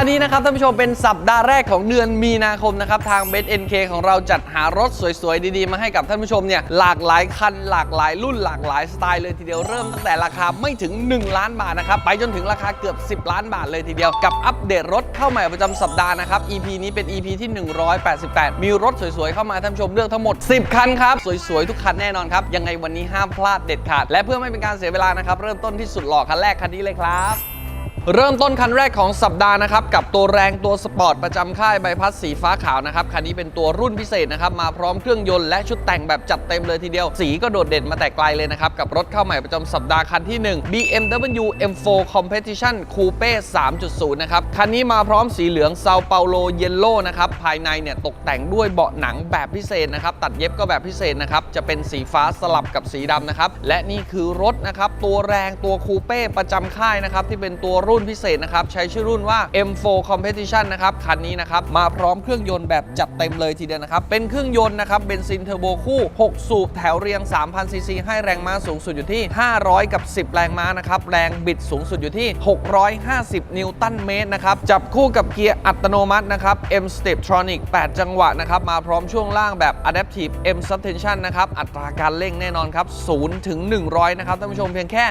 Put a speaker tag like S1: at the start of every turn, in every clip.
S1: ห์นี้นะครับท่านผู้ชมเป็นสัปดาห์แรกของเดือนมีนาคมนะครับทางเบสเอ็นเคของเราจัดหารถสวยๆ ดีๆ มาให้กับท่านผู้ชมเนี่ยหลากหลายคันหลากหลายรุ่นหลากหลายสไตล์เลยทีเดียวเริ่มตั้งแต่ราคาไม่ถึง 1 ล้านบาทนะครับไปจนถึงราคาเกือบ 10 ล้านบาทเลยทีเดียวกับอัปเดตรถเข้าใหม่ประจำสัปดาห์นะครับ EP นี้เป็น EP ที่ 188 มีรถสวยๆเข้ามาท่านผู้ชมเลือกทั้งหมด 10 คันครับสวยๆทุกคันแน่นอนครับยังไงวันนี้ห้ามพลาดเด็ดขาดและเพื่อไม่เป็นการเสียเวลานะครับเริ่มต้นที่สุดหล่อคันแรกคันนี้เลยครับ เริ่มต้นคันแรกของสัปดาห์นะครับ กับตัวแรงตัวสปอร์ตประจำค่ายใบพัดสีฟ้าขาวนะครับ คันนี้เป็นตัวรุ่นพิเศษนะครับ มาพร้อมเครื่องยนต์และชุดแต่งแบบจัดเต็มเลยทีเดียว สีก็โดดเด่นมาแต่ไกลเลยนะครับ กับรถเข้าใหม่ประจำสัปดาห์คันที่ 1 BMW M4 Competition Coupe 3.0 นะครับ คันนี้มาพร้อมสีเหลืองซาเปาโลเยลโล่นะครับ ภายในเนี่ยตกแต่งด้วยเบาะหนังแบบพิเศษนะครับตัดเย็บก็แบบพิเศษนะครับจะเป็นสีฟ้าสลับกับสีดำนะครับและนี่คือรถนะครับตัวแรงตัวคูเป้ประจำค่ายนะครับที่เป็นตัวรรุ่นพิเศษนะครับ ใช้ชื่อรุ่นว่า M4 Competition นะครับ คันนี้นะครับ มาพร้อมเครื่องยนต์แบบจัดเต็มเลยทีเดียวนะครับ เป็นเครื่องยนต์นะครับเบนซินเทอร์โบคู่ 6 สูบแถวเรียง 3,000 ซีซี ให้แรงม้าสูงสุดอยู่ที่ 500 กับ 10 แรงม้านะครับ แรงบิดสูงสุดอยู่ที่ 650 นิวตันเมตรนะครับ จับคู่กับเกียร์อัตโนมัตินะครับ M Steptronic 8 จังหวะนะครับ มาพร้อมช่วงล่างแบบ Adaptive M Suspension นะครับ อัตราการเร่งแน่นอนครับ0ถึง100 นะครับท่านผู้ชมเพียงแค่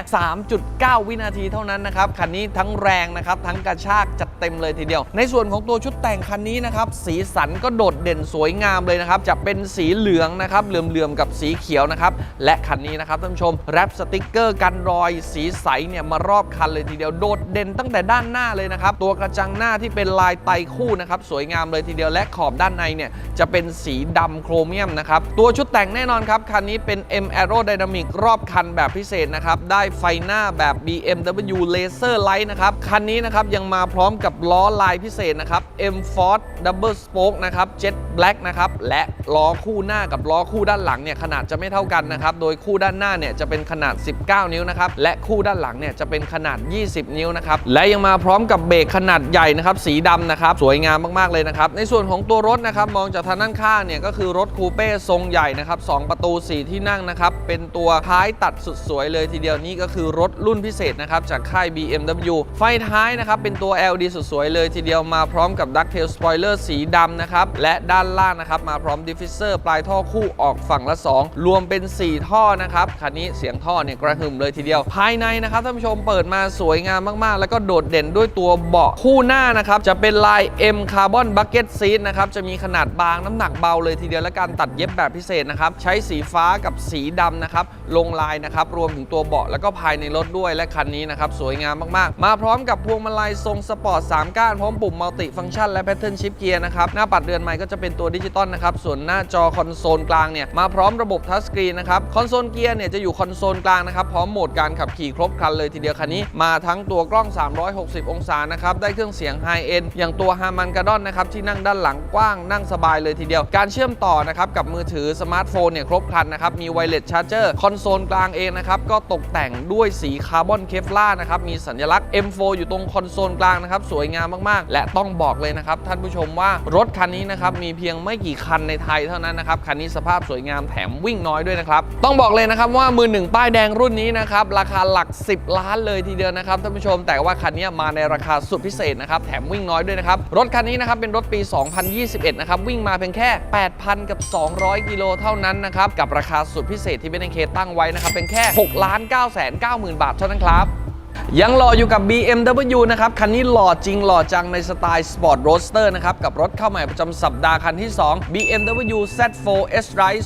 S1: 3.9 วินาทีเท่านั้นนะครับ คันนี้ทั้งแรงนะครับ ทั้งกระชากจัดเต็มเลยทีเดียว ในส่วนของตัวชุดแต่งคันนี้นะครับ สีสันก็โดดเด่นสวยงามเลยนะครับ จะเป็นสีเหลืองนะครับ เหลื่อมๆกับสีเขียวนะครับ และคันนี้นะครับท่านผู้ชม แรปสติกเกอร์กันรอย สีใสเนี่ยมารอบคันเลยทีเดียวโดดเด่นตั้งแต่ด้านหน้าเลยนะครับ ตัวกระจังหน้าที่เป็นลายไตคู่นะครับสวยงามเลยทีเดียวและขอบด้านในเนี่ยจะเป็นสีดำโครเมียมนะครับตัวชุดแต่งแน่นอนครับคันนี้เป็น M Aerodynamic รอบคันแบบพิเศษนะครับได้ไฟหน้าแบบ BMW Laser Light นะครับครับ คันนี้นะครับยังมาพร้อมกับล้อลายพิเศษนะครับ M Force Double Spoke นะครับ Jet Black นะครับ และล้อคู่หน้ากับล้อคู่ด้านหลังเนี่ยขนาดจะไม่เท่ากันนะครับ โดยคู่ด้านหน้าเนี่ยจะเป็นขนาด 19 นิ้วนะครับ และคู่ด้านหลังเนี่ยจะเป็นขนาด 20 นิ้วนะครับ และยังมาพร้อมกับเบรกขนาดใหญ่นะครับ สีดำนะครับ สวยงามมากๆเลยนะครับ ในส่วนของตัวรถนะครับ มองจากทางด้านข้างเนี่ยก็คือรถคูเป้ทรงใหญ่นะครับ 2 ประตู 4 ที่นั่งนะครับ เป็นตัวท้ายตัดสุดสวยเลยทีเดียวนี่ก็คือรถรุ่นพิเศษนะครับจากค่าย BMW ไฟท้ายนะครับ เป็นตัว LED สุดสวยเลยทีเดียวมาพร้อมกับ Ducktail Spoiler สีดำนะครับ และด้านล่างนะครับ มาพร้อม Diffuser ปลายท่อคู่ออกฝั่งละ 2 รวมเป็น 4 ท่อนะครับ คันนี้เสียงท่อเนี่ยกระหึ่มเลยทีเดียว ภายในนะครับท่านผู้ชมเปิดมาสวยงามมากๆ แล้วก็โดดเด่นด้วยตัวเบาะคู่หน้านะครับ จะเป็นลาย M Carbon Bucket Seat นะครับ จะมีขนาดบางน้ำหนักเบาเลยทีเดียว และการตัดเย็บแบบพิเศษนะครับใช้สีฟ้ากับสีดำนะครับลงลายนะครับรวมถึงตัวเบาะแล้วก็ภายในรถด้วยและคันนี้นะครับสวยงามมากๆมาพร้อมกับพวงมาลัยทรงสปอร์ต 3 ก้าน พร้อมปุ่มมัลติฟังก์ชันและแพทเทิร์นชิปเกียร์นะครับ หน้าปัดเรือนใหม่ก็จะเป็นตัวดิจิตอลนะครับ ส่วนหน้าจอคอนโซลกลางเนี่ย มาพร้อมระบบทัชสกรีนนะครับ คอนโซลเกียร์เนี่ยจะอยู่คอนโซลกลางนะครับ พร้อมโหมดการขับขี่ครบครันเลยทีเดียวคันนี้มาทั้งตัวกล้อง 360 องศานะครับ ได้เครื่องเสียงไฮเอ็นอย่างตัวฮามันกาดอนนะครับที่นั่งด้านหลังกว้างนั่งสบายเลยทีเดียว การเชื่อมต่อนะครับกับมือถือสมาร์ทโฟนเนี่ยครบครันนะครับมีไวเลสชาร์เจอร์คอนโซลกลางเองนะครับก็ตกแต่งด้วยสีคาร์บอนเคฟลาร์นะครับมีสัญลักษณ์ M4 อยู่ตรงคอนโซลกลางนะครับสวยงามมากๆ และต้องบอกเลยนะครับท่านผู้ชมว่ารถคันนี้นะครับมีเพียงไม่กี่คันในไทยเท่านั้นนะครับคันนี้สภาพสวยงามแถมวิ่งน้อยด้วยนะครับต้องบอกเลยนะครับว่ามือหนึ่งป้ายแดงรุ่นนี้นะครับราคาหลัก 10 ล้านเลยทีเดียวนะครับท่านผู้ชม แต่ว่าคันนี้มาในราคาสุดพิเศษนะครับแถมวิ่งน้อยด้วยนะครับรถคันนี้นะครับเป็นรถปี 2021 นะครับวิ่งมาเพียงแค่ 8,000 กับ 200 กิโลเท่านั้นนะครับกับราคาสุดพิเศษที่เป็นเคตั้งไว้นะครับเป็นแค่6ล้าน9 9 0 0 0 0 บาทเท่านั้นครับ ยังหล่ออยู่กับ BMW นะครับ คันนี้หล่อจริงหล่อจังในสไตล์ Sport Roadster นะครับ กับรถเข้าใหม่ประจำสัปดาห์คันที่ 2 BMW Z4 S-Drive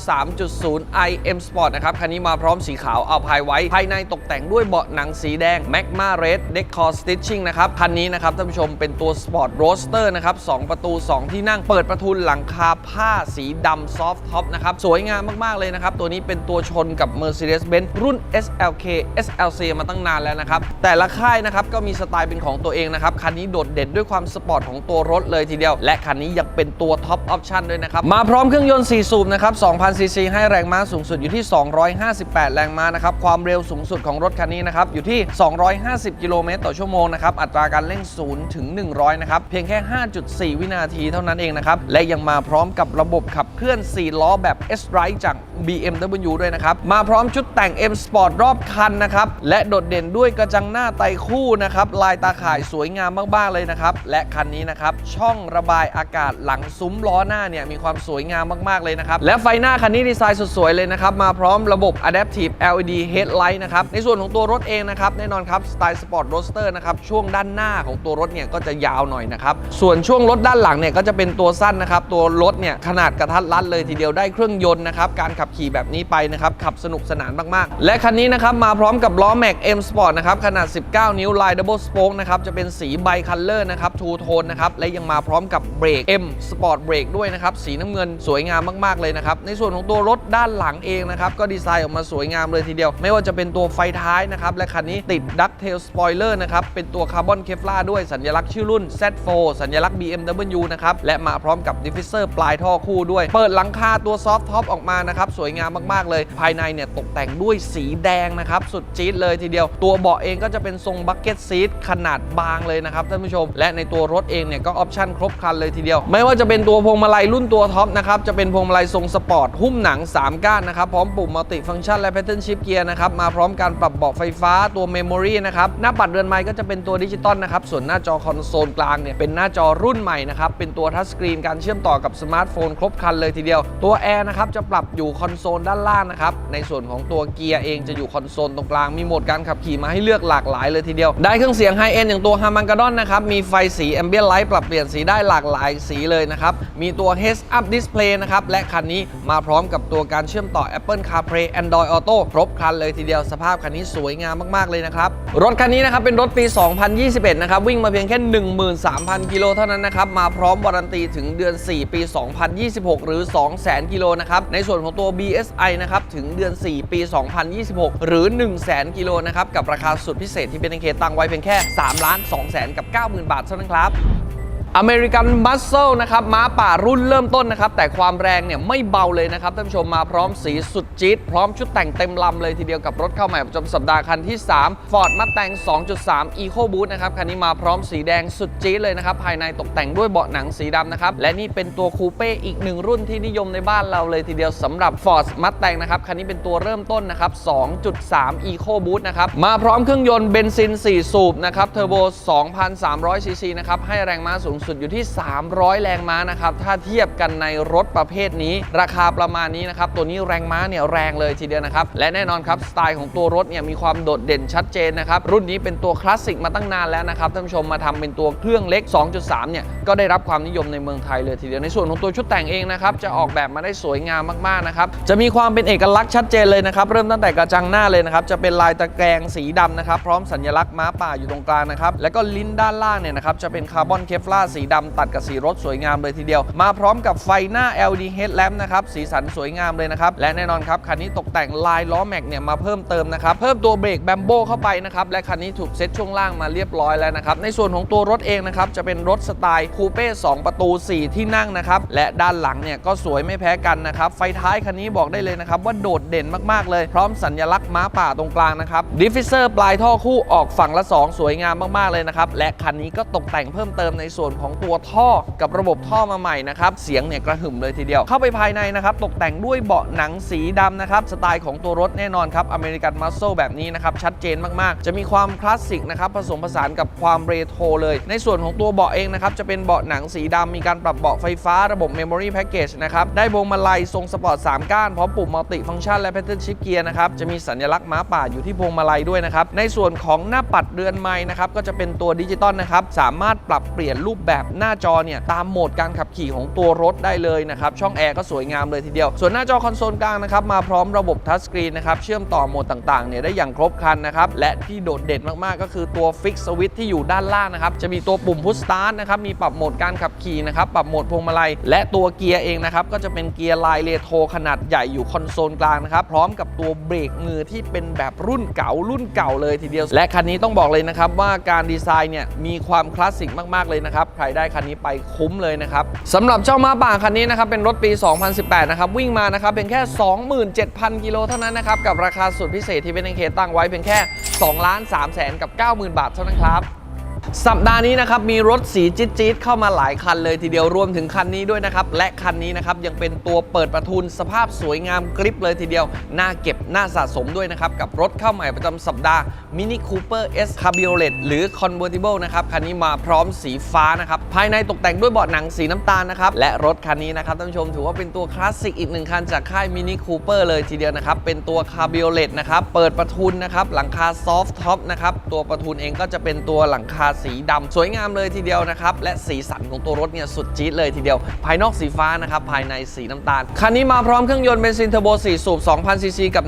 S1: 3.0 iM Sport นะครับ คันนี้มาพร้อมสีขาวเอาภายไว้ ภายในตกแต่งด้วยเบาะหนังสีแดง Magma Red Decor Stitching นะครับ คันนี้นะครับท่านผู้ชมเป็นตัว Sport Roadster นะครับ 2 ประตู 2 ที่นั่งเปิดประทุนหลังคาผ้าสีดำ Soft Top นะครับสวยงามมากๆเลยนะครับตัวนี้เป็นตัวชนกับ Mercedes-Benz รุ่น SLK SLC มาตั้งนานแล้วนะครับแต่ละค่ายนะครับก็มีสไตล์เป็นของตัวเองนะครับ คันนี้โดดเด่นด้วยความสปอร์ตของตัวรถเลยทีเดียว และคันนี้ยังเป็นตัวท็อปออปชันด้วยนะครับ มาพร้อมเครื่องยนต์ 4 สูบนะครับ 2,000 ซีซีให้แรงม้าสูงสุดอยู่ที่ 258 แรงม้านะครับ ความเร็วสูงสุดของรถคันนี้นะครับอยู่ที่ 250 กิโลเมตรต่อชั่วโมงนะครับ อัตราการเร่ง0ถึง100 นะครับ เพียงแค่ 5.4 วินาทีเท่านั้นเองนะครับ และยังมาพร้อมกับระบบขับเคลื่อน 4 ล้อแบบ S-Drive จาก BMW ด้วยนะครับ มาพร้อมชุดแต่ง M Sport รอบคันนะครับ และโดดเด่นด้วยกระจังหน้าหน้าไตคู่นะครับลายตาข่ายสวยงามมากๆเลยนะครับ และคันนี้นะครับช่องระบายอากาศหลังซุ้มล้อหน้าเนี่ยมีความสวยงามมากๆเลยนะครับ และไฟหน้าคันนี้ดีไซน์สุดสวยเลยนะครับ มาพร้อมระบบ Adaptive LED Headlight นะครับในส่วนของตัวรถเองนะครับแน่นอนครับสไตล์สปอร์ตโรสเตอร์นะครับช่วงด้านหน้าของตัวรถเนี่ยก็จะยาวหน่อยนะครับส่วนช่วงรถด้านหลังเนี่ยก็จะเป็นตัวสั้นนะครับตัวรถเนี่ยขนาดกระทัดรัดเลยทีเดียวได้เครื่องยนต์นะครับการขับขี่แบบนี้ไปนะครับขับสนุกสนานมากๆ และคันนี้นะครับมาพร้อมกับล้อ Mac M Sport นะครับขนาด 19 นิ้วลาย Double Spoke นะครับ จะเป็นสีไบคัลเลอร์นะครับทูโทนนะครับ และยังมาพร้อมกับเบรก M Sport Brake ด้วยนะครับ สีน้ำเงินสวยงามมากๆเลยนะครับ ในส่วนของตัวรถด้านหลังเองนะครับ ก็ดีไซน์ออกมาสวยงามเลยทีเดียว ไม่ว่าจะเป็นตัวไฟท้ายนะครับ และคันนี้ติดดักเทลสปอยเลอร์นะครับ เป็นตัวคาร์บอนเคฟลาด้วยสัญลักษณ์ชื่อรุ่น Z4 สัญลักษณ์ BMW นะครับ และมาพร้อมกับดิฟฟิเซอร์ปลายท่อคู่ด้วย เปิดหลังคาตัวซอฟท็อปออกมานะครับสวยงามมากๆเลย ภายในเนี่ยตกแต่งด้วยสีแดงนะครับสุดจี๊ดเลยทีเดียวตัวเบาะเองก็จะเป็นทรงบักเก็ตซีทขนาดบางเลยนะครับท่านผู้ชม และในตัวรถเองเนี่ยก็ออปชั่นครบครันเลยทีเดียว ไม่ว่าจะเป็นตัวพวงมาลัยรุ่นตัวท็อปนะครับจะเป็นพวงมาลัยทรงสปอร์ตหุ้มหนัง 3 ก้านนะครับพร้อมปุ่มมัลติฟังก์ชันและแพทเทิร์นชิพเกียร์นะครับมาพร้อมการปรับเบาะไฟฟ้าตัวเมมโมรีนะครับหน้าปัดเรือนไม้ก็จะเป็นตัวดิจิตอลนะครับส่วนหน้าจอคอนโซลกลางเนี่ยเป็นหน้าจอรุ่นใหม่นะครับเป็นตัวทัชสกรีนการเชื่อมต่อกับสมาร์ทโฟนครบครันเลยทีเดียว ตัวแอร์นะครับจะปรับอยู่คอนโซลด้านล่างนะครับในส่วนของตัวเกียร์เองจะอยู่คอนโซลตรงกลางมีโหมดการขับขี่มาให้เลือกหลากหลายเลยทีเดียว ได้เครื่องเสียงไฮเอ็นอย่างตัวฮามันก d ดอนนะครับ มีไฟสีแอมเบียนไลท์ปรับเปลี่ยนสีได้หลากหลายสีเลยนะครับ มีตัว Heads Up Display นะครับ และคันนี้มาพร้อมกับตัวการเชื่อมต่อ Apple CarPlay Android Auto ครบครันเลยทีเดียวสภาพคันนี้สวยงามมากๆเลยนะครับ รถคันนี้นะครับเป็นรถปี 2021 นะครับ วิ่งมาเพียงแค่ 13,000 กิโลเท่านั้นนะครับ มาพร้อมวารันตีถึงเดือน 4 ปี 2026 หรือ 200,000 กิโลนะครับ ในส่วนของตัว BSI นะครับถึงเดือน 4 ปี 2026 หรือ 100,000 กิโลนะครับกับราคาสุดพิเศษที่เป็นเคตั้งไว้เพียงแค่ 3 ล้าน2แสนกับ 90,000 บาทเท่านั้นครับ อเมริกันมัสเซลนะครับม้าป่ารุ่นเริ่มต้นนะครับ แต่ความแรงเนี่ยไม่เบาเลยนะครับท่านผู้ชมมาพร้อมสีสุดจี๊ดพร้อมชุดแต่งเต็มลำเลยทีเดียวกับรถเข้าใหม่ประจำสัปดาห์คันที่ 3 Ford Mustang 2.3 Eco Boost นะครับ คันนี้มาพร้อมสีแดงสุดจี๊ดเลยนะครับ ภายในตกแต่งด้วยเบาะหนังสีดำนะครับ และนี่เป็นตัวคูเป้อีกหนึ่งรุ่นที่นิยมในบ้านเราเลยทีเดียวสำหรับ Ford Mustang นะครับ คันนี้เป็นตัวเริ่มต้นนะครับ 2.3 Eco Boost นะครับ มาพร้อมเครื่องยนต์เบนซิน 4 สูบนะครับเทอร์โบ 2,300 ซีซีนะครับให้แรงม้าสูงสุดอยู่ที่ 300 แรงม้านะครับ ถ้าเทียบกันในรถประเภทนี้ ราคาประมาณนี้นะครับ ตัวนี้แรงม้าเนี่ยแรงเลยทีเดียวนะครับ และแน่นอนครับ สไตล์ของตัวรถเนี่ยมีความโดดเด่นชัดเจนนะครับ รุ่นนี้เป็นตัวคลาสสิกมาตั้งนานแล้วนะครับท่านผู้ชมมาทำเป็นตัวเครื่องเล็ก 2.3 เนี่ยก็ได้รับความนิยมในเมืองไทยเลยทีเดียวในส่วนของตัวชุดแต่งเองนะครับจะออกแบบมาได้สวยงามมากๆนะครับจะมีความเป็นเอกลักษณ์ชัดเจนเลยนะครับเริ่มตั้งแต่กระจังหน้าเลยนะครับจะเป็นลายตะแกรงสีดำนะครับพร้อมสัญลักษณ์ม้าป่าอยู่ตรงกลางนะครับแล้วก็ลิ้นด้านล่างเนี่ยนะครับจะเป็นคาร์บอนเคฟลาสีดำตัดกับสีรถสวยงามเลยทีเดียว มาพร้อมกับไฟหน้า LED headlamp นะครับสีสันสวยงามเลยนะครับ และแน่นอนครับ คันนี้ตกแต่งลายล้อแม็กเนี่ยมาเพิ่มเติมนะครับ เพิ่มตัวเบรกแบมโบเข้าไปนะครับ และคันนี้ถูกเซ็ตช่วงล่างมาเรียบร้อยแล้วนะครับ ในส่วนของตัวรถเองนะครับ จะเป็นรถสไตล์คูเป้2ประตู 4 ที่นั่งนะครับ และด้านหลังเนี่ยก็สวยไม่แพ้กันนะครับ ไฟท้ายคันนี้บอกได้เลยนะครับ ว่าโดดเด่นมากๆเลย พร้อมสัญลักษณ์ม้าป่าตรงกลางนะครับดิฟฟิเซอร์ปลายท่อคู่ออกฝั่งละ 2 สวยงามมากๆเลยนะครับและคันนี้ก็ตกแต่งเพิ่มเติมในส่วนของของตัวท่อกับระบบท่อมาใหม่นะครับ เสียงเนี่ยกระหึ่มเลยทีเดียว เข้าไปภายในนะครับ ตกแต่งด้วยเบาะหนังสีดำนะครับ สไตล์ของตัวรถแน่นอนครับอเมริกันมัส e แบบนี้นะครับ ชัดเจนมากๆ จะมีความคลาสสิกนะครับ ผสมผสานกับความเรโทรเลย ในส่วนของตัวเบาะเองนะครับ จะเป็นเบาะหนังสีดำมีการปรับเบาะไฟฟ้าระบบ Memory Package นะครับ ได้วงมาลัยทรงสปอร์ต3ก้านพร้อมปุ่มมัลติฟังก์ชันและ Pattern Shift Gear นะครับ จะมีสัญลักษณ์ม้าป่าอยู่ที่พวงมาลัยด้วยนะครับ ในส่วนของหน้าปัดเรือนไม้นะครับ ก็จะเป็นตัวดิจิตอลนะครับ สามารถปรับเปลี่ยนรูปแบบแบบหน้าจอเนี่ยตามโหมดการขับขี่ของตัวรถได้เลยนะครับช่องแอร์ก็สวยงามเลยทีเดียว ส่วนหน้าจอคอนโซลกลางนะครับมาพร้อมระบบทัชสกรีนนะครับเชื่อมต่อโหมดต่างๆเนี่ยได้อย่างครบครันนะครับและที่โดดเด่นมากๆ ก็คือตัวฟิกสวิตที่อยู่ด้านล่างนะครับจะมีตัวปุ่มพุชสตาร์ทนะครับมีปรับโหมดการขับขี่นะครับปรับโหมดพวงมาลัย และตัวเกียร์เองนะครับก็จะเป็นเกียร์ลายเรโทรขนาดใหญ่อยู่คอนโซลกลางนะครับพร้อมกับตัวเบรกมือที่เป็นแบบรุ่นเก่ารุ่นเก่าเลยทีเดียว และคันนี้ต้องบอกเลยนะครับว่าการดีไซน์เนี่ยมีความคลาสสิกมากๆเลยนะครับใครได้คันนี้ไปคุ้มเลยนะครับสำหรับเจ้ามาป่าคันนี้นะครับเป็นรถปี 2018 นะครับวิ่งมานะครับเพียงแค่ 27,000 กิโลเท่านั้นนะครับกับราคาสุดพิเศษที่เป็นเคตั้งไว้เพียงแค่2ล้าน3แสนกับ 90,000 บาทเท่านั้นครับ สัปดาห์นี้นะครับมีรถสีจี๊ดจี๊ดเข้ามาหลายคันเลยทีเดียวรวมถึงคันนี้ด้วยนะครับ และคันนี้นะครับยังเป็นตัวเปิดประทุนสภาพสวยงามกริบเลยทีเดียวน่าเก็บน่าสะสมด้วยนะครับ กับรถเข้าใหม่ประจำสัปดาห์ Mini Cooper S Cabriolet หรือ Convertible นะครับ คันนี้มาพร้อมสีฟ้านะครับ ภายในตกแต่งด้วยเบาะหนังสีน้ำตาลนะครับ และรถคันนี้นะครับท่านผู้ชมถือว่าเป็นตัวคลาสสิกอีกหนึ่งคันจากค่าย Mini Cooper เลยทีเดียวนะครับเป็นตัว Cabriolet นะครับเปิดประทุนนะครับหลังคา Soft Top นะครับตัวประทุนเองก็จะเป็นตัวหลังคาสีดำสวยงามเลยทีเดียวนะครับและสีสันของตัวรถเนี่ยสุดจี๊ดเลยทีเดียว ภายนอกสีฟ้านะครับภายในสีน้ำตาล คันนี้มาพร้อมเครื่องยนต์เบนซินเทอร์โบ4สูบ2,000ซีซีกับ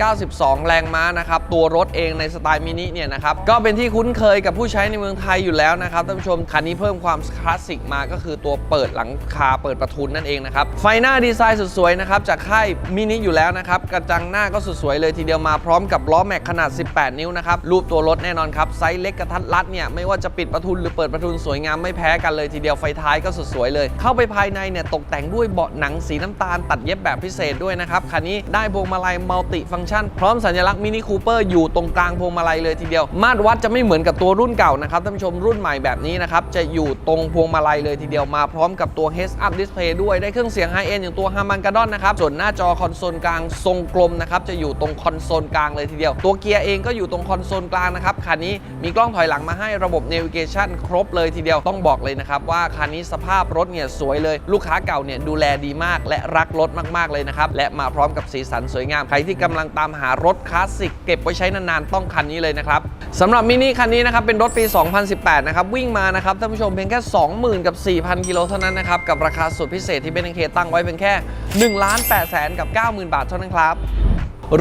S1: 192 แรงม้านะครับตัวรถเองในสไตล์มินิเนี่ยนะครับก็เป็นที่คุ้นเคยกับผู้ใช้ในเมืองไทยอยู่แล้วนะครับท่านผู้ชมคันนี้เพิ่มความคลาสสิกมาก็คือตัวเปิดหลังคาเปิดประทุนนั่นเองนะครับไฟหน้าดีไซน์สุดสวยนะครับจากค่ายมินิอยู่แล้วนะครับกระจังหน้าก็สุดสวยเลยทีเดียวมาพร้อมกับล้อแม็กขนาด 18 นิ้วนะครับรูปตัวรถแน่นอนครับไซส์เล็กกระทัดรัดเนี่ยไม่ว่าจะปิดประทุนหรือเปิดประทุนสวยงามไม่แพ้กันเลยทีเดียวไฟท้ายก็สุดสวยเลย เข้าไปภายในเนี่ยตกแต่งด้วยเบาะหนังสีน้ำตาลตัดเย็บแบบพิเศษด้วยนะครับคันนี้ได้พวงมาลัยมัลติฟังก์ชัน พร้อมสัญลักษณ์มินิคูเปอร์อยู่ตรงกลางพวงมาลัยเลยทีเดียว มาตรวัดจะไม่เหมือนกับตัวรุ่นเก่านะครับท่านผู้ชมรุ่นใหม่แบบนี้นะครับจะอยู่ตรงพวงมาลัยเลยทีเดียวมาพร้อมกับตัว Heads Up Display ด้วยได้เครื่องเสียง High End อย่างตัว Harman Kardon นะครับส่วนหน้าจอคอนโซลกลางทรงกลมนะครับจะอยู่ตรงคอนโซลกลางเลยทีเดียว ตัวเกียร์เองก็อยู่ตรงคอนโซลกลางนะครับคันนี้มีกล้องถอยหลังมาให้ระบบ Navigation ครบเลยทีเดียวต้องบอกเลยนะครับ ว่าคันนี้สภาพรถเนี่ยสวยเลย ลูกค้าเก่าเนี่ยดูแลดีมาก และรักรถมากๆเลยนะครับ และมาพร้อมกับสีสันสวยงาม ใครที่กำลังตามหารถคลาสสิกเก็บไว้ใช้นานๆ ต้องคันนี้เลยนะครับสำหรับมินิคันนี้นะครับ เป็นรถปี 2018 นะครับ วิ่งมานะครับท่านผู้ชมเพียงแค่ 20,000 กับ 4,000 กิโลเท่านั้นนะครับ กับราคาสุดพิเศษที่เบนเคตั้งไว้เป็นแค่1ล้าน8แสนกับ 90,000 บาทเท่านั้นครับ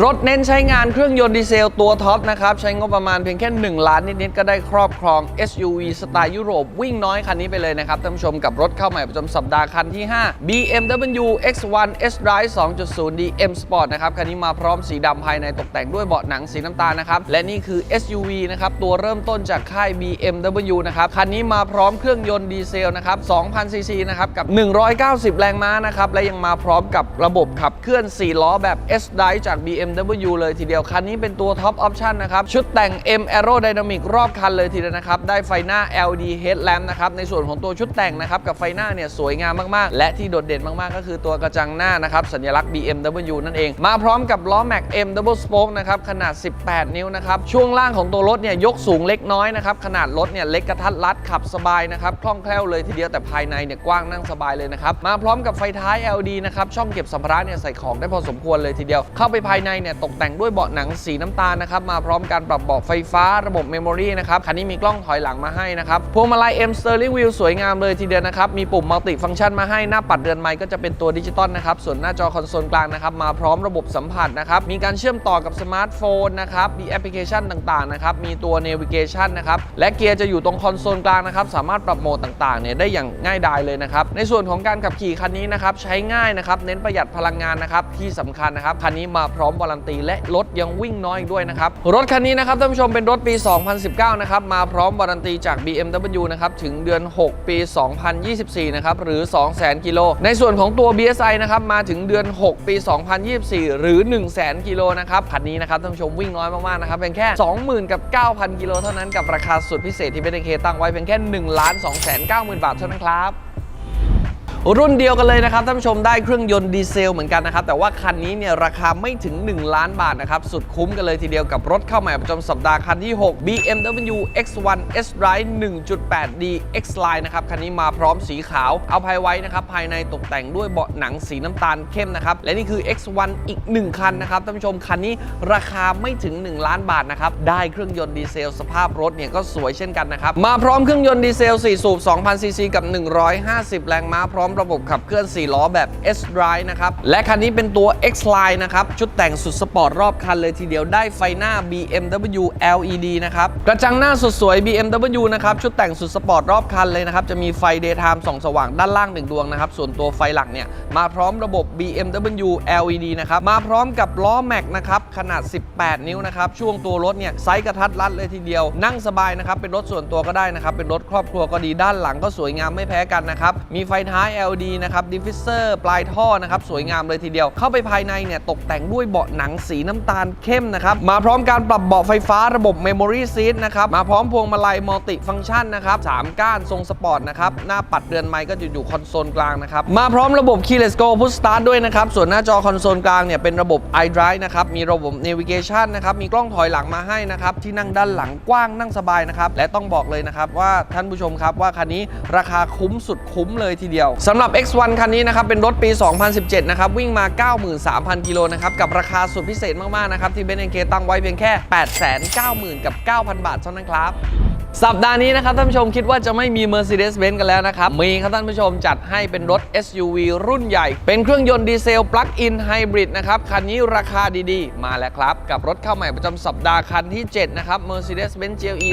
S1: รถเน้นใช้งานเครื่องยนต์ดีเซลตัวท็อปนะครับ ใช้งบประมาณเพียงแค่ 1 ล้านนิดๆก็ได้ครอบครอง SUV สไตล์ยุโรปวิ่งน้อยคันนี้ไปเลยนะครับท่านผู้ชมกับรถเข้าใหม่ประจำสัปดาห์คันที่ 5 BMW X1 S Drive 2.0 D M Sport นะครับ คันนี้มาพร้อมสีดำภายในตกแต่งด้วยเบาะหนังสีน้ำตาลนะครับ และนี่คือ SUV นะครับ ตัวเริ่มต้นจากค่าย BMW นะครับ คันนี้มาพร้อมเครื่องยนต์ดีเซลนะครับ2,000ซีซีนะครับกับ 190 แรงม้านะครับและยังมาพร้อมกับระบบขับเคลื่อน4ล้อแบบ S Drive จาก BMW M W เลยทีเดียว คันนี้เป็นตัวท็อปออปชันนะครับ ชุดแต่ง M Aerodynamic รอบคันเลยทีเดียวนะครับ ได้ไฟหน้า LED headlamp นะครับ ในส่วนของตัวชุดแต่งนะครับ กับไฟหน้าเนี่ยสวยงามมาก ๆ และที่โดดเด่นมาก ๆ ก็คือตัวกระจังหน้านะครับ สัญลักษณ์ BMW นั่นเอง มาพร้อมกับล้อ Mac M Double Spoke นะครับ ขนาด 18 นิ้วนะครับ ช่วงล่างของตัวรถเนี่ยยกสูงเล็กน้อยนะครับ ขนาดรถเนี่ยเล็กกระทัดรัดขับสบายนะครับคล่องแคล่วเลยทีเดียวแต่ภายในเนี่ยกว้างนั่งสบายเลยนะครับมาพร้อมกับไฟท้าย LED นะครับช่องเก็บสัมภาระเนี่ยใส่ของได้พอสมควรเลยทีเดียวเข้าไปภายในเนี่ยตกแต่งด้วยเบาะหนังสีน้ำตาลนะครับมาพร้อมการปรับเบาะไฟฟ้าระบบเมมโมรีนะครับคันนี้มีกล้องถอยหลังมาให้นะครับพวงมาลัย M Steering Wheel สวยงามเลยทีเดียวนะครับมีปุ่มมัลติฟังก์ชันมาให้หน้าปัดเรือนไม้ก็จะเป็นตัวดิจิตอลนะครับส่วนหน้าจอคอนโซลกลางนะครับมาพร้อมระบบสัมผัสนะครับมีการเชื่อมต่อกับสมาร์ทโฟนนะครับมีแอปพลิเคชันต่างๆนะครับมีตัว Navigation นะครับและเกียร์จะอยู่ตรงคอนโซลกลางนะครับสามารถปรับโหมดต่างๆเนี่ยได้อย่างง่ายดายเลยนะครับในส่วนของการขับขี่คันนี้นะครับใช้ง่ายนะครับเน้นประหยัดพลังงานนะครับที่สำคัญนะครับคันนี้มาพร้อมวารันตี และรถยังวิ่งน้อยอีกด้วยนะครับ รถคันนี้นะครับท่านผู้ชมเป็นรถปี 2019 นะครับ มาพร้อมวารันตีจาก BMW นะครับ ถึงเดือน 6 ปี 2024 นะครับ หรือ 200,000 กิโล ในส่วนของตัว BSI นะครับ มาถึงเดือน 6 ปี 2024 หรือ 100,000 กิโลนะครับ คันนี้นะครับท่านผู้ชมวิ่งน้อยมากๆ นะครับเป็นแค่ 20,000 กับ 9,000 กิโลเท่านั้นกับราคาสุดพิเศษที่เบนเคตั้งไว้เป็นแค่1ล้าน2 9 0 0 0 0 บาทเท่านั้นครับ รุ่นเดียวกันเลยนะครับท่านผู้ชมได้เครื่องยนต์ดีเซลเหมือนกันนะครับ แต่ว่าคันนี้เนี่ยราคาไม่ถึง 1 ล้านบาทนะครับ สุดคุ้มกันเลยทีเดียวกับรถเข้าใหม่ประจำสัปดาห์คันที่ 6 BMW X1 S Drive 1.8D X Line นะครับคันนี้มาพร้อมสีขาวเอาภายไว้นะครับภายในตกแต่งด้วยเบาะหนังสีน้ำตาลเข้มนะครับและนี่คือ X1 อีก 1 คันนะครับท่านผู้ชมคันนี้ราคาไม่ถึง 1 ล้านบาทนะครับได้เครื่องยนต์ดีเซลสภาพรถเนี่ยก็สวยเช่นกันนะครับมาพร้อมเครื่องยนต์ดีเซล4สูบ2,000ซีซีกับ 150 แรงม้าพร้อมระบบขับเคลื่อน 4 ล้อแบบ S Drive นะครับ และคันนี้เป็นตัว X Line นะครับ ชุดแต่งสุดสปอร์ตรอบคันเลยทีเดียวได้ไฟหน้า BMW LED นะครับ กระจังหน้าสุดสวย BMW นะครับ ชุดแต่งสุดสปอร์ตรอบคันเลยนะครับ จะมีไฟ Daytime ส่องสว่างด้านล่าง1ดวงนะครับ ส่วนตัวไฟหลักเนี่ย มาพร้อมระบบ BMW LED นะครับ มาพร้อมกับล้อแม็กนะครับ ขนาด 18 นิ้วนะครับ ช่วงตัวรถเนี่ยไซส์กระทัดรัดเลยทีเดียว นั่งสบายนะครับ เป็นรถส่วนตัวก็ได้นะครับ เป็นรถครอบครัวก็ดี ด้านหลังก็สวยงามไม่แพ้กันนะครับ มีไฟท้าย LED นะครับดิฟฟิเซอร์ปลายท่อนะครับสวยงามเลยทีเดียว เข้าไปภายในเนี่ยตกแต่งด้วยเบาะหนังสีน้ำตาลเข้มนะครับมาพร้อมการปรับเบาะไฟฟ้าระบบ Memory Seat นะครับมาพร้อมพวงมาลัยมัลติฟัง c t ชันนะครับสามก้านทรงสปอร์ตนะครับหน้าปัดเรือนไม้ก็จะอยู่คอนโซลกลางนะครับมาพร้อมระบบ Keyless Go Push Start ด้วยนะครับส่วนหน้าจอคอนโซลกลางเนี่ยเป็นระบบ iDrive นะครับมีระบบ Navigation นะครับมีกล้องถอยหลังมาให้นะครับที่นั่งด้านหลังกว้างนั่งสบายนะครับและต้องบอกเลยนะครับว่าท่านผู้ชมครับว่าคันนี้ราคาคุ้มสุดคุ้มเลยทีเดียวสำหรับ X1 คันนี้นะครับเป็นรถปี 2017 นะครับ วิ่งมา 93,000 กิโลนะครับ กับราคาสุดพิเศษมาก ๆ นะครับ ที่เบนเอ็นเคตั้งไว้เพียงแค่ 890,000 กับ 9,000 บาทเท่านั้นครับ สัปดาห์นี้นะครับท่านผู้ชมคิดว่าจะไม่มี Mercedes-Benz กันแล้วนะครับ มีครับท่านผู้ชมจัดให้เป็นรถ SUV รุ่นใหญ่ เป็นเครื่องยนต์ดีเซลปลั๊กอินไฮบริดนะครับ คันนี้ราคาดีๆ มาแล้วครับ กับรถเข้าใหม่ประจำสัปดาห์คันที่ 7 นะครับ Mercedes-Benz GLE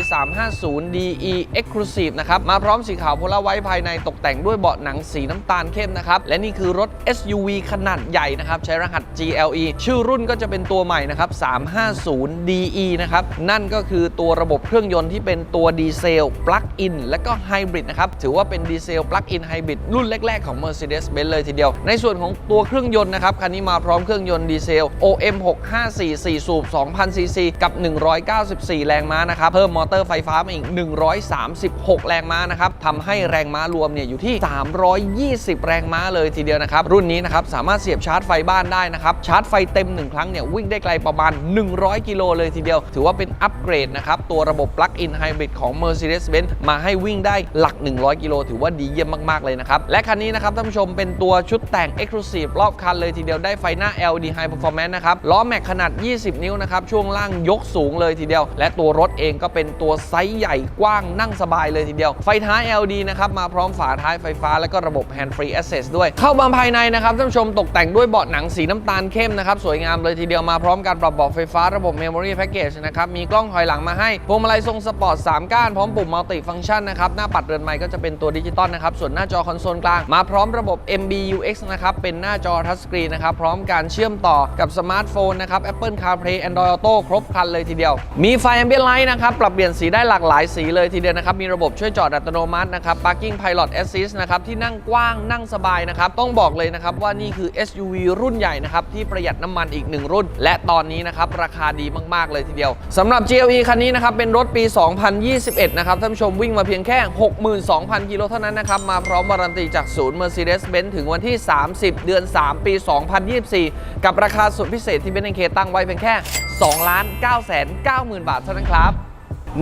S1: 350 DE Exclusive นะครับมาพร้อมสีขาวโพลาไว้ภายในตกแต่งด้วยเบาะหนังสีน้ำตาลเข้มนะครับ และนี่คือรถ SUV ขนาดใหญ่นะครับ ใช้รหัส GLE ชื่อรุ่นก็จะเป็นตัวใหม่นะครับ 350 DE นะครับ นั่นก็คือตัวระบบเครื่องยนต์ที่เป็นตัวดีเซลปลั๊กอินและก็ไฮบริดนะครับ ถือว่าเป็นดีเซลปลั๊กอินไฮบริดรุ่นแรก ๆ ของ Mercedes-Benz เลยทีเดียว ในส่วนของตัวเครื่องยนต์นะครับ คันนี้มาพร้อมเครื่องยนต์ดีเซล OM 654 4สูบ2,000ซีซีกับ 194 แรงม้านะครับ เพิ่มมอเตอร์ไฟฟ้ามาอีก 136 แรงม้านะครับทำให้แรงม้ารวมเนี่ยอยู่ที่ 320แรงม้าเลยทีเดียวนะครับ รุ่นนี้นะครับสามารถเสียบชาร์จไฟบ้านได้นะครับ ชาร์จไฟเต็ม 1 ครั้งเนี่ยวิ่งได้ไกลประมาณ 100 กิโลเลยทีเดียว ถือว่าเป็นอัปเกรดนะครับ ตัวระบบปลั๊กอินไฮบริดของ Mercedes-Benz มาให้วิ่งได้หลัก 100 กิโลถือว่าดีเยี่ยมมาก ๆ เลยนะครับ และคันนี้นะครับท่านผู้ชมเป็นตัวชุดแต่ง Exclusive รอบคันเลยทีเดียวได้ไฟหน้า LED High Performance นะครับล้อแม็กขนาด 20 นิ้วนะครับช่วงล่างยกสูงเลยทีเดียว และตัวรถเองก็เป็นตัวไซส์ใหญ่กว้างนั่งสบายเลยทีเดียว ไฟท้าย LED นะครับมาพร้อมฝาท้ายไฟฟ้าและก็ระบบ Hand Free Access ด้วย เข้ามาภายในนะครับท่านผู้ชมตกแต่งด้วยเบาะหนังสีน้ำตาลเข้มนะครับ สวยงามเลยทีเดียวมาพร้อมการปรับเบาะไฟฟ้าระบบ Memory Package นะครับ มีกล้องถอยหลังมาให้พวงมาลัยทรงสปอร์ต 3 ก้าน พร้อมปุ่ม Multi Function นะครับ หน้าปัดเรือนไม้ก็จะเป็นตัวดิจิตอลนะครับ ส่วนหน้าจอคอนโซลกลาง มาพร้อมระบบ MBUX นะครับเป็นหน้าจอทัชสกรีนนะครับพร้อมการเชื่อมต่อกับสมาร์ทโฟนนะครับ Apple CarPlay Android Auto ครบครันเลยทีเดียว มีไฟ Ambient Light นะครับปรับเปลี่ยนสีได้หลากหลายสีเลยทีเดียวนะครับมีระบบช่วยจอดอัตโนมัตินะครับ Parking Pilot Assist นะครับที่นั่งกว้างนั่งสบายนะครับ ต้องบอกเลยนะครับว่านี่คือ SUV รุ่นใหญ่นะครับ ที่ประหยัดน้ำมันอีกหนึ่งรุ่น และตอนนี้นะครับ ราคาดีมาก ๆ เลยทีเดียวสำหรับ GLE คันนี้นะครับ เป็นรถปี 2021 นะครับ ท่านผู้ชมวิ่งมาเพียงแค่ 62,000 กิโลเท่านั้นนะครับ มาพร้อมวารันตีจากศูนย์ Mercedes-Benz ถึงวันที่ 30 เดือน 3 ปี 2024 กับราคาสุดพิเศษที่เบนซ์เคตั้งไว้เพียงแค่2ล้าน9 9 0 0 0 0 บาทเท่านั้นครับ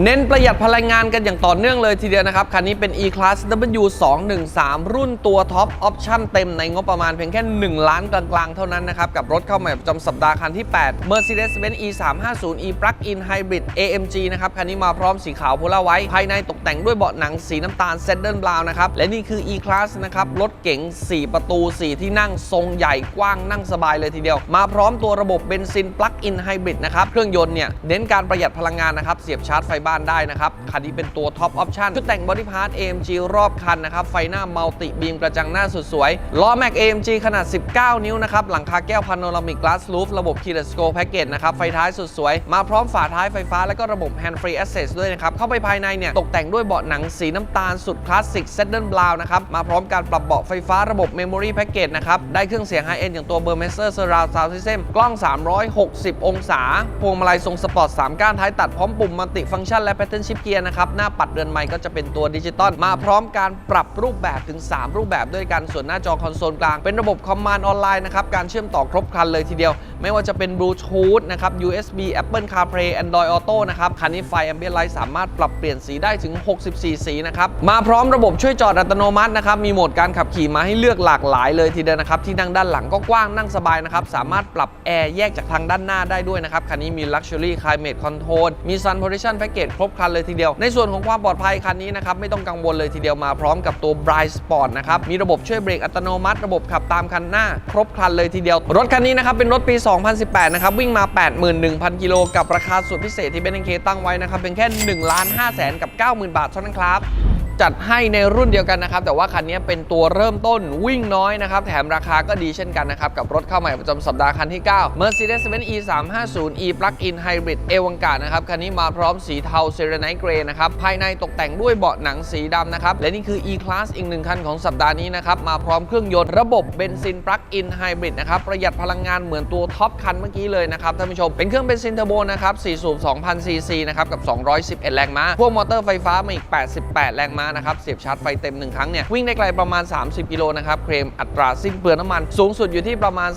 S1: เน้นประหยัดพลังงานกันอย่างต่อเนื่องเลยทีเดียวนะครับ คันนี้เป็น E-Class W213 รุ่นตัวท็อปออปชั่นเต็มในงบประมาณเพียงแค่ 1 ล้านกลางๆ เท่านั้นนะครับ กับรถเข้าใหม่ประจำสัปดาห์คันที่ 8 Mercedes-Benz E350 E Plug-in Hybrid AMG นะครับ คันนี้มาพร้อมสีขาวโพลาไว้ภายในตกแต่งด้วยเบาะหนังสีน้ำตาลเซดเดิลบราวน์นะครับ และนี่คือ E-Class นะครับรถเก๋ง4 ประตู 4 ที่นั่งทรงใหญ่กว้างนั่งสบายเลยทีเดียว มาพร้อมตัวระบบเบนซิน Plug-in Hybrid นะครับเครื่องยนต์เนี่ยเน้นการประหยัดพลังงานนะครับเสียบชาร์จไฟบ้านได้นะครับ คันนี้เป็นตัวท็อปออปชั่นชุดแต่งบอดี้พาร์ท AMG รอบคันนะครับ ไฟหน้ามัลติบีมกระจังหน้าสุดสวย ล้อแม็ก AMG ขนาด 19 นิ้วนะครับ หลังคาแก้วพาโนรามิก glass roof ระบบ keyless go package นะครับ ไฟท้ายสุดสวย มาพร้อมฝาท้ายไฟฟ้า และก็ระบบ hand free access ด้วยนะครับ เข้าไปภายในเนี่ย ตกแต่งด้วยเบาะหนังสีน้ำตาลสุดคลาสสิก saddle brown นะครับ มาพร้อมการปรับเบาะไฟฟ้าระบบ memory package นะครับ ได้เครื่องเสียง high end อย่างตัว Burmester surround sound system กล้อง 360 องศาพวงมาลัยทรงสปอร์ต3ก้านท้ายตัดพร้อมปุ่มมัลติฟังชันและ pattern shift gear นะครับ หน้าปัดเรือนไม้ก็จะเป็นตัวดิจิตอลมาพร้อมการปรับรูปแบบถึง 3 รูปแบบด้วยกัน ส่วนหน้าจอคอนโซลกลางเป็นระบบคอมมานด์ออนไลน์นะครับ การเชื่อมต่อครบครันเลยทีเดียว ไม่ว่าจะเป็นบลูทูธนะครับ USB Apple CarPlay Android Auto นะครับ คันนี้ไฟ Ambient Light สามารถปรับเปลี่ยนสีได้ถึง 64 สีนะครับ มาพร้อมระบบช่วยจอดอัตโนมัตินะครับ มีโหมดการขับขี่มาให้เลือกหลากหลายเลยทีเดียวนะครับ ที่นั่งด้านหลังก็กว้างนั่งสบายนะครับ สามารถปรับแอร์แยกจากทางด้านหน้าได้ด้วยนะครับ คันนี้มี Luxury Climate Control มี Sun Protection Package ครบคันเลยทีเดียว ในส่วนของความปลอดภัยคันนี้นะครับไม่ต้องกังวลเลยทีเดียวมาพร้อมกับตัว Bright Sport นะครับมีระบบช่วยเบรกอัตโนมัติ ระบบขับตามคันหน้า ครบคันเลยทีเดียว รถคันนี้นะครับเป็นรถปี 2018 นะครับวิ่งมา 81,000 กิโลกับราคาสุดพิเศษที่เบนซ์เคตั้งไว้นะครับเป็นแค่1ล้าน5แสนกับ 90,000 บาทเท่านั้นครับ จัดให้ในรุ่นเดียวกันนะครับ แต่ว่าคันนี้เป็นตัวเริ่มต้นวิ่งน้อยนะครับ แถมราคาก็ดีเช่นกันนะครับ กับรถเข้าใหม่ประจำสัปดาห์คันที่ 9 Mercedes-Benz E 3 5 0 E Plug-in Hybrid เอวังกานะครับ คันนี้มาพร้อมสีเทา Serenite Grey นะครับ ภายในตกแต่งด้วยเบาะหนังสีดำนะครับ และนี่คือ E Class อีกหนึ่งคันของสัปดาห์นี้นะครับ มาพร้อมเครื่องยนต์ระบบเบนซิน Plug-in Hybrid นะครับประหยัดพลังงานเหมือนตัวท็อปคันเมื่อกี้เลยนะครับท่านผู้ชมเป็นเครื่องเบนซินเทอร์โบนะครับ4สูบ2,000ซีซีนะครับกับ 211 แรงม้าพวกมอเตอร์ไฟฟ้ามาอีก 88 แรงม้านะครับเสียบชาร์จไฟเต็ม 1 ครั้งเนี่ยวิ่งได้ไกลประมาณ 30 กิโลนะครับเคลมอัตราสิ้นเปลืองน้ำมัน สูงสุดอยู่ที่ประมาณ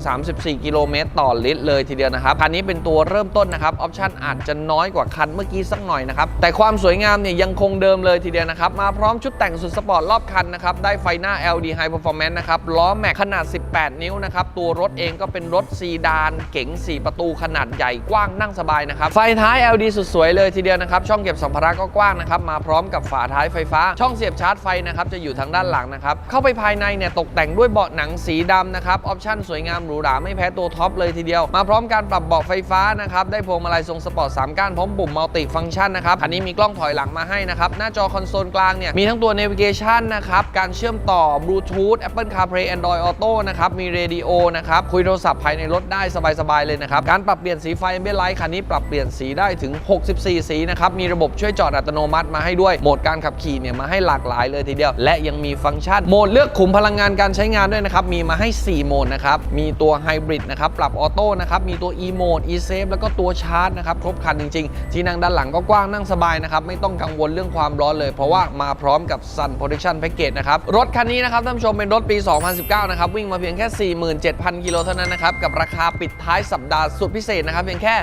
S1: 30-34 กิโลเมตรต่อลิตรเลยทีเดียวนะครับคันนี้เป็นตัวเริ่มต้นนะครับออปชั่นอาจจะน้อยกว่าคันเมื่อกี้สักหน่อยนะครับแต่ความสวยงามเนี่ยยังคงเดิมเลยทีเดียวนะครับมาพร้อมชุดแต่งสุดสปอร์ตรอบคันนะครับได้ไฟหน้า LD High Performance นะครับล้อแม็กขนาด 18 นิ้วนะครับตัวรถเองก็เป็นรถซีดานเก๋ง 4 ประตูขนาดใหญ่กว้างนั่งสบายนะครับไฟท้าย LED สุดสวยเลยทีเดียวนะครับช่องเก็บสัมภาระก็กว้างนะครับมาพร้อมกับฝาท้ายไฟฟ้า ช่องเสียบชาร์จไฟนะครับจะอยู่ทางด้านหลังนะครับ เข้าไปภายในเนี่ยตกแต่งด้วยเบาะหนังสีดำนะครับ ออปชั่นสวยงามหรูหราไม่แพ้ตัวท็อปเลยทีเดียว มาพร้อมการปรับเบาะไฟฟ้านะครับ ได้พวงมาลัยทรงสปอร์ต3ก้านพร้อมปุ่มมัลติฟังก์ชันนะครับอันนี้มีกล้องถอยหลังมาให้นะครับ หน้าจอคอนโซลกลางเนี่ยมีทั้งตัว navigation นะครับ การเชื่อมต่อ Bluetooth Apple CarPlay Android Auto นะครับ มีเรดิโอนะครับ คุยโทรศัพท์ภายในรถได้สบายๆเลยนะครับ การปรับเปลี่ยนสีไฟเบลไลท์คันนี้ปรับเปลี่ยนสีได้ถึง 64 สีนะครับ มีระบบช่วยจอดอัตโนมัติมาให้ด้วย โหมดการขับขี่เนี่ยมาให้หลากหลายเลยทีเดียว และยังมีฟังก์ชันโหมดเลือกขุมพลังงานการใช้งานด้วยนะครับ มีมาให้ 4 โหมดนะครับ มีตัวไฮบริดนะครับ ปรับออโต้นะครับ มีตัว e โหมด e save แล้วก็ตัวชาร์จนะครับ ครบครันจริง ๆ ที่นั่งด้านหลังก็กว้างนั่งสบายนะครับ ไม่ต้องกังวลเรื่องความร้อนเลย เพราะว่ามาพร้อมกับ Sun Protection Package นะครับ รถคันนี้นะครับท่านผู้ชมเป็นรถปี 2019 นะครับ วิ่งมาเพียงแค่ 47,000 กิโลเท่านั้นนะครับ กับราคาปิดท้ายสัปดาห์สุดพิเศษนะครับ เพียงแค่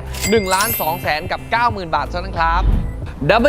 S1: 1ล้าน2แสนกับ 90,000 บาทเท่านั้นครับ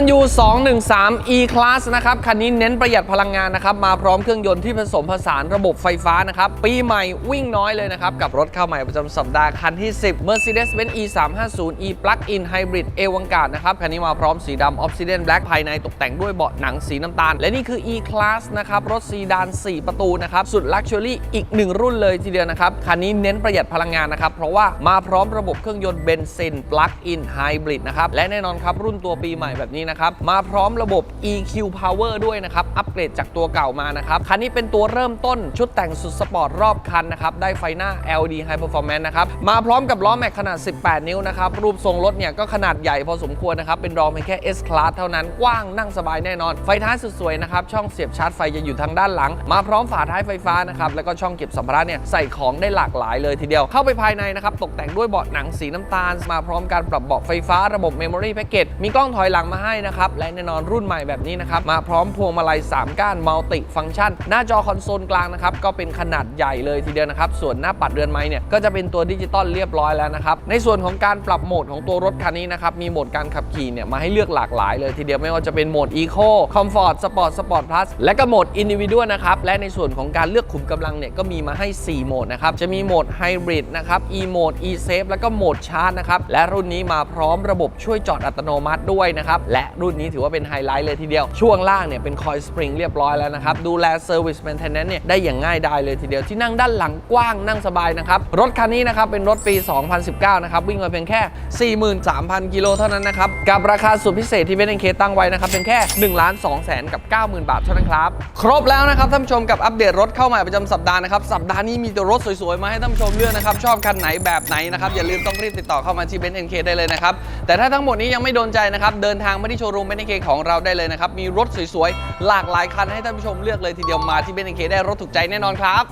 S1: W213 E Class นะครับ คันนี้เน้นประหยัดพลังงานนะครับ มาพร้อมเครื่องยนต์ที่ผสมผสานระบบไฟฟ้านะครับ ปีใหม่วิ่งน้อยเลยนะครับ กับรถเข้าใหม่ประจำสัปดาห์ คันที่ 10 Mercedes-Benz E 3 5 0 E Plug-in Hybrid เอวังกาดนะครับ คันนี้มาพร้อมสีดำ Obsidian Black ภายในตกแต่งด้วยเบาะหนังสีน้ำตาล และนี่คือ E Class นะครับ รถซีดาน 4 ประตูนะครับ สุด Luxury อีกหนึ่งรุ่นเลยทีเดียวนะครับ คันนี้เน้นประหยัดพลังงานนะครับ เพราะว่ามาพร้อมระบบเครื่องยนต์เบนซิน Plug-in Hybrid นะครับ และแน่นอนครับรุ่นตัวปีหม่แบบนี้นะครับ มาพร้อมระบบ EQ Power ด้วยนะครับ อัปเกรดจากตัวเก่ามานะครับ คันนี้เป็นตัวเริ่มต้นชุดแต่งสุดสปอร์ตรอบคันนะครับ ได้ไฟหน้า LED High Performance นะครับ มาพร้อมกับล้อแม็กขนาด 18 นิ้วนะครับ รูปทรงรถเนี่ยก็ขนาดใหญ่พอสมควรนะครับ เป็นรองเพียงแค่ S Class เท่านั้น กว้างนั่งสบายแน่นอน ไฟท้ายสุดสวยนะครับ ช่องเสียบชาร์จไฟจะอยู่ทางด้านหลัง มาพร้อมฝาท้ายไฟฟ้านะครับ แล้วก็ช่องเก็บสัมภาระเนี่ยใส่ของได้หลากหลายเลยทีเดียว เข้าไปภายในนะครับ ตกแต่งด้วยเบาะหนังสีน้ำตาล มาพร้อมการปรับเบาะไฟฟ้าระบบ Memory Package มีกล้องถอยหลังมาให้นะครับ และแน่นอนรุ่นใหม่แบบนี้นะครับ มาพร้อมพวงมาลัย 3 ก้านมัลติฟังก์ชัน หน้าจอคอนโซลกลางนะครับ ก็เป็นขนาดใหญ่เลยทีเดียวนะครับ ส่วนหน้าปัดเรือนไม้เนี่ยก็จะเป็นตัวดิจิตอลเรียบร้อยแล้วนะครับ ในส่วนของการปรับโหมดของตัวรถคันนี้นะครับมีโหมดการขับขี่เนี่ยมาให้เลือกหลากหลายเลยทีเดียวไม่ว่าจะเป็นโหมด Eco Comfort Sport Sport Plus และก็โหมด Individual นะครับและในส่วนของการเลือกขุมกำลังเนี่ยก็มีมาให้ 4 โหมดนะครับจะมีโหมด Hybrid นะครับ E โหมด E Safe แล้วก็โหมดชาร์จนะครับและรุ่นนี้มาพร้อมระบบช่วยจอดอัตโนมัติด้วยนะครับ และรุ่นนี้ถือว่าเป็นไฮไลท์เลยทีเดียว ช่วงล่างเนี่ยเป็นคอยสปริงเรียบร้อยแล้วนะครับ ดูแล Service Maintenance เนี่ยได้อย่างง่ายดายเลยทีเดียวที่นั่งด้านหลังกว้างนั่งสบายนะครับ รถคันนี้นะครับเป็นรถปี 2019 นะครับ วิ่งมาเพียงแค่ 43,000 กิโลเท่านั้นนะครับ กับราคาสุดพิเศษที่เบนเคตั้งไว้นะครับเพียงแค่1ล้าน2แสนกับ 90,000 บาทเท่านั้นครับครบแล้วนะครับท่านผู้ชมกับอัปเดตรถเข้าใหม่ประจำสัปดาห์นะครับสัปดาห์นี้มีแต่รถสวยๆมาให้ท่านผู้ชมเลือกนะครับชอบคันไหนแบบไหนนะครับอย่าลืมต้องรีบติดต่อเข้ามาที่เบนเคได้เลยนะครับแต่ถ้าทั้งหมดนี้ยังไม่โดนใจนะครับเดินทางมาที่โชว์รูมเบนเคของเราได้เลยนะครับ มีรถสวยๆ หลากหลายคันให้ท่านผู้ชมเลือกเลยทีเดียวมาที่เบนเคได้รถถูกใจแน่นอนครับ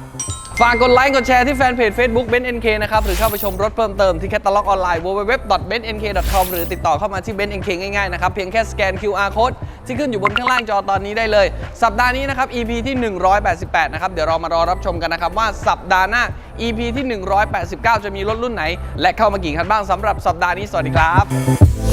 S1: ฝากกดไลค์กดแชร์ที่แฟนเพจ Facebook b e n NK นะครับ หรือเข้าไปชมรถเพิ่มเติมที่แคตตาล็อกออนไลน์ www.bennk.com หรือติดต่อเข้ามาที่ b e n NK ง่ายๆนะครับเพียงแค่สแกน QR code ที่ขึ้นอยู่บนข้างล่างจอตอนนี้ได้เลย สัปดาห์นี้นะครับ EP ที่ 188 นะครับ เดี๋ยวเรามารอรับชมกันนะครับว่าสัปดาห์หน้า EP ที่ 189 จะมีรถรุ่นไหน และเข้ามากี่คันบ้างสำหรับสัปดาห์นี้ สวัสดีครับ